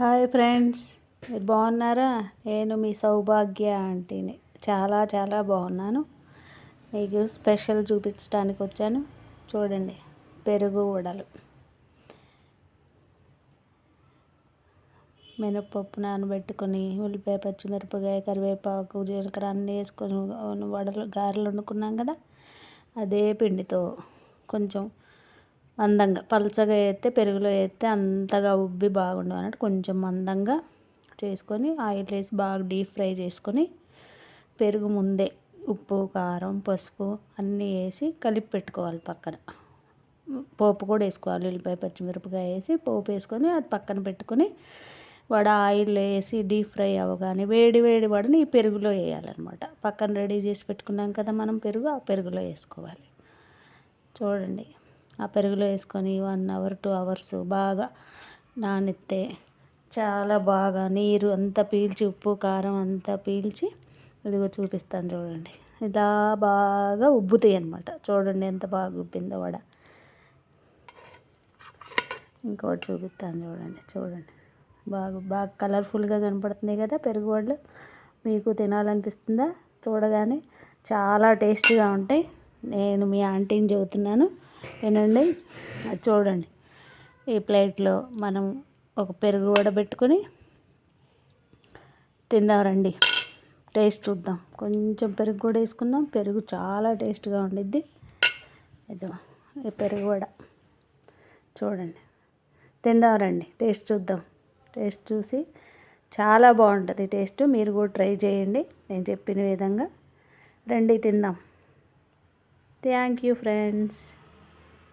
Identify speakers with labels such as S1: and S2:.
S1: Hi friends మీరు బాగున్నారా? నేను మీ సౌభాగ్య ఆంటీని. చాలా చాలా బాగున్నాను. మీకు స్పెషల్ చూపించడానికి వచ్చాను. చూడండి పెరుగు వడలు. మినప్పప్పు నానబెట్టుకొని ఉల్లిపాయ పచ్చిమిరపకాయ కరివేపాకు జీలకర్ర అన్నీ వేసుకొని వడలు గారెలు వండుకున్నాం కదా అదే పిండితో కొంచెం మందంగా పలచగా వేస్తే పెరుగులో వేస్తే అంతగా ఉబ్బి బాగుండవు అన్నట్టు కొంచెం మందంగా చేసుకొని ఆయిల్ వేసి బాగా డీప్ ఫ్రై చేసుకొని పెరుగు ముందే ఉప్పు కారం పసుపు అన్నీ వేసి కలిపి పెట్టుకోవాలి పక్కన. పోపు కూడా వేసుకోవాలి ఉల్లిపాయ పచ్చిమిరపకాయ వేసి పోపు వేసుకొని అది పక్కన పెట్టుకొని వడ ఆయిల్ వేసి డీప్ ఫ్రై అవ్వగానే వేడి వేడి వడని ఈ పెరుగులో వేయాలన్నమాట. పక్కన రెడీ చేసి పెట్టుకున్నాం కదా మనం పెరుగు ఆ పెరుగులో వేసుకోవాలి. చూడండి. ఆ పెరుగులో వేసుకొని వన్ అవర్ టూ అవర్స్ బాగా నానితే చాలా బాగా నీరు అంతా పీల్చి ఉప్పు కారం అంతా పీల్చి ఇదిగో చూపిస్తాను చూడండి. ఇలా బాగా ఉబ్బుతాయి అనమాట చూడండి ఎంత బాగా ఉబ్బిందో వడ. ఇంకోటి చూపిస్తాను చూడండి. చూడండి. బాగా బాగా కలర్ఫుల్గా కనపడుతుంది కదా పెరుగు వడలు. మీకు తినాలనిపిస్తుందా? చూడగానే చాలా టేస్టీగా ఉంటాయి. నేను మీ ఆంటీని చెబుతున్నాను వినండి అది చూడండి. ఈ ప్లేట్లో మనం ఒక పెరుగు వడబెట్టుకొని తిందాం రండి. టేస్ట్ చూద్దాం. కొంచెం పెరుగు కూడా వేసుకుందాం. పెరుగు చాలా టేస్ట్గా ఉండిద్ది. ఇదో ఈ పెరుగు వడ. చూడండి. తిందాం రండి. టేస్ట్ చూద్దాం. టేస్ట్ చూసి చాలా బాగుంటుంది టేస్ట్. మీరు కూడా ట్రై చేయండి. నేను చెప్పిన విధంగా. రండి తిందాం. Thank you friends.